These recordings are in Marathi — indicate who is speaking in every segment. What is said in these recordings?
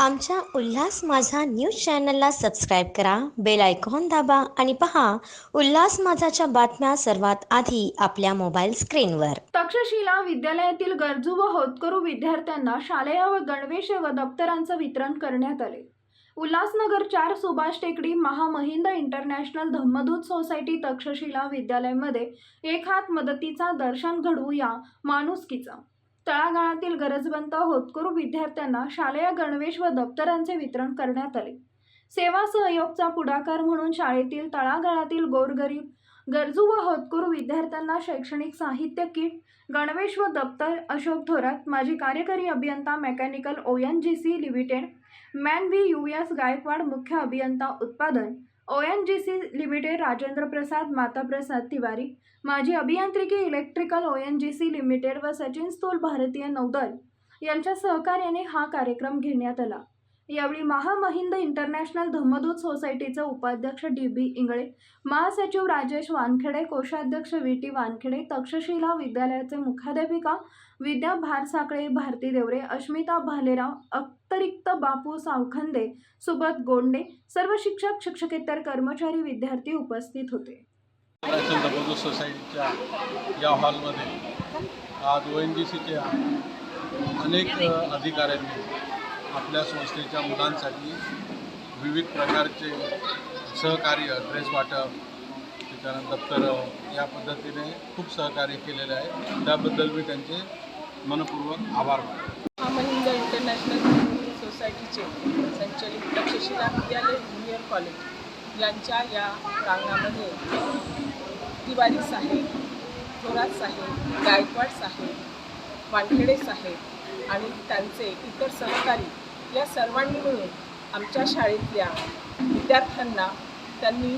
Speaker 1: आमच्या उल्हास माझा न्यूज चॅनलला सबस्क्राईब करा बेल आयकॉन दाबा आणि पहा उल्हास माझाच्या बातम्या सर्वात आधी आपल्या मोबाईल स्क्रीनवर.
Speaker 2: तक्षशिला विद्यालयातील गरजू व होतकरू विद्यार्थ्यांना शालेय व गणवेश व दप्तरांचं वितरण करण्यात आले. उल्हासनगर चार सुभाष टेकडी महामहिंद इंटरनॅशनल धम्मदूत सोसायटी तक्षशिला विद्यालयामध्ये एक हात मदतीचा दर्शन घडवूया माणुसकीचा. तळागाळातील गरजवंत होतकरू विद्यार्थ्यांना शालेय गणवेश व दप्तरांचे वितरण करण्यात आले. सेवा सहयोगचा पुढाकार म्हणून शाळेतील तळागाळातील गोरगरीब गरजू व होतकरू विद्यार्थ्यांना शैक्षणिक साहित्य किट गणवेश व दप्तर अशोक थोरात माजी कार्यकारी अभियंता mechanical O N G C limited man V U S Gaikwad मुख्य अभियंता उत्पादन O N G C limited Rajendra Prasad Mata Prasad Tiwari माजी अभियांत्रिकी electrical O N G C limited व सचिन स्थूल भारतीय नौदल यांच्या सहकार्याने हा कार्यक्रम घेण्यात आला. यावेळी महामहिंद इंटरनॅशनल धम्मदूत सोसायटीचे उपाध्यक्ष डी बी इंगळे महासचिव राजेश वानखेडे कोषाध्यक्ष व्ही टी वानखेडे तक्षशिला विद्यालयाचे मुख्याध्यापिका विद्या भारसाकळे भारती देवरे अश्मिता भालेराव अतिरिक्त बापू सावखंदे सुबत गोंडे सर्व शिक्षक शिक्षकेतर कर्मचारी विद्यार्थी उपस्थित होते.
Speaker 3: सोसायटीच्या या हॉलमध्ये आज ओ एन जी सीच्या अनेक अधिकाऱ्यांनी आपल्या संस्थेच्या मुलांसाठी विविध प्रकारचे सहकार्य ड्रेस वाटप त्याच्यानंतर दप्तर या पद्धतीने खूप सहकार्य केलेले आहे. त्याबद्दल मी त्यांचे मनपूर्वक आभार मानतो.
Speaker 4: महामहिंद इंटरनॅशनल सोसायटीचे संचलित तक्षशिला विद्यालय ज्युनियर कॉलेज यांच्या या प्रांगणामध्ये तिवारी साहेब थोरात साहेब गायकवाड साहेब वानखेडे साहेब आणि त्यांचे इतर सहकारी या सर्वांनी मिळून आमच्या शाळेतल्या विद्यार्थ्यांना त्यांनी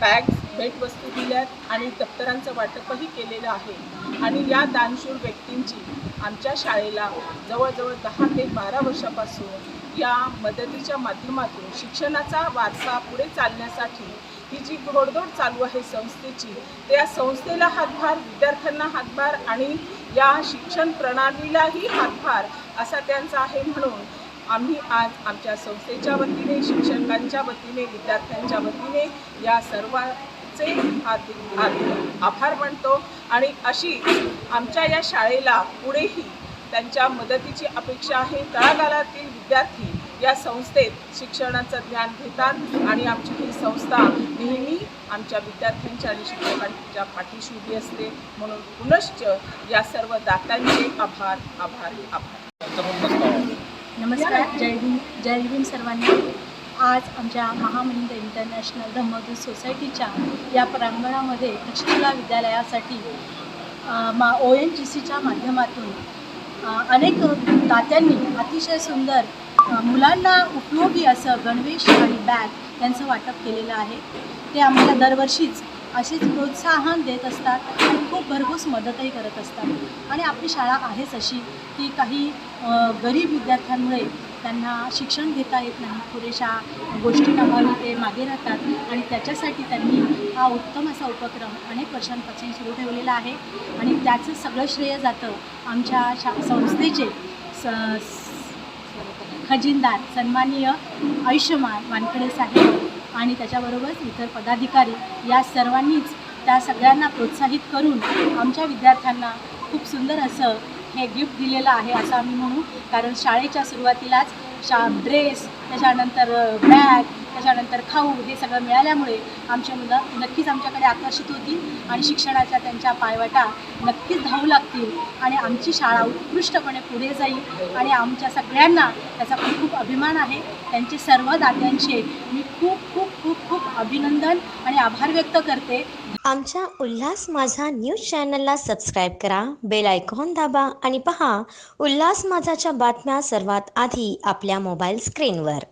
Speaker 4: बॅग्स भेटवस्तू दिल्यात आणि दप्तरांचं वाटपही केलेलं आहे. आणि या दानशूर व्यक्तींची आमच्या शाळेला जवळजवळ दहा ते बारा वर्षापासून या मदतीच्या माध्यमातून शिक्षणाचा वारसा पुढे चालण्यासाठी ही जी घोडदौड चालू आहे संस्थेची त्या संस्थेला हातभार विद्यार्थ्यांना हातभार आणि या शिक्षण प्रणालीलाही हातभार असा त्यांचा आहे म्हणून आम्ही आज आमच्या संस्थेच्या वतीने शिक्षकांच्या वतीने विद्यार्थ्यांच्या वतीने या सर्वांचे हार्दिक हार्दिक आभार मानतो. आणि अशी आमच्या या शाळेला पुढेही त्यांच्या मदतीची अपेक्षा आहे. तळागाळातील विद्यार्थी या संस्थेत शिक्षणाचं ज्ञान घेतात आणि आमची ही संस्था नेहमी आमच्या विद्यार्थ्यांच्या आणि शिक्षकांच्या पाठीशी उभी असते. म्हणून पुनश्च या सर्व दात्यांचे आभार आभार आभार.
Speaker 5: नमस्कार जय भीम जय भीम सर्वांना. आज आमच्या महामहिंद इंटरनॅशनल धम्मदूत सोसायटीच्या या प्रांगणामध्ये तक्षशिला विद्यालयासाठी मा ओ एन जी सीच्या माध्यमातून अनेक दात्यांनी अतिशय सुंदर मुलांना उपयोगी असं गणवेश आणि बॅग यांचं वाटप केलेलं आहे. ते आम्हाला दरवर्षीच असेच प्रोत्साहन देत असतात आणि खूप भरघोस मदतही करत असतात. आणि आपली शाळा आहेच अशी की काही गरीब विद्यार्थ्यांमुळे त्यांना शिक्षण घेता येत नाही. पुरेशा गोष्टींअभावी ते मागे राहतात आणि त्याच्यासाठी त्यांनी हा उत्तम असा उपक्रम अनेक वर्षांपासून सुरू ठेवलेला आहे. आणि त्याचं सगळं श्रेय जातं आमच्या शा संस्थेचे स खजिनदार सन्माननीय आयुष्यमान वानकडे साहेब. आणि त्याच्याबरोबरच इतर पदाधिकारी या सर्वांनीच त्या सगळ्यांना प्रोत्साहित करून आमच्या विद्यार्थ्यांना खूप सुंदर असं हे गिफ्ट दिलेलं आहे असं आम्ही म्हणू. कारण शाळेच्या सुरुवातीलाच शा ड्रेस त्याच्यानंतर बॅग त्याच्यानंतर खाऊ हे सगळं मिळाल्यामुळे आमची मुलं नक्कीच आमच्याकडे आकर्षित होतील आणि शिक्षणाच्या त्यांच्या पायवाटा नक्कीच धावू लागतील आणि आमची शाळा उत्कृष्टपणे पुढे जाईल आणि आमच्या सगळ्यांना त्याचा खूप खूप अभिमान आहे. त्यांचे सर्व दात्यांचे मी खूप खूप खूप खूप अभिनंदन आणि आभार व्यक्त करते.
Speaker 1: आमच्या उल्हास माझा न्यूज चॅनलला सबस्क्राईब करा बेल आयकॉन दाबा आणि पहा उल्हास माझाच्या बातम्या सर्वात आधी आपल्या मोबाईल स्क्रीनवर.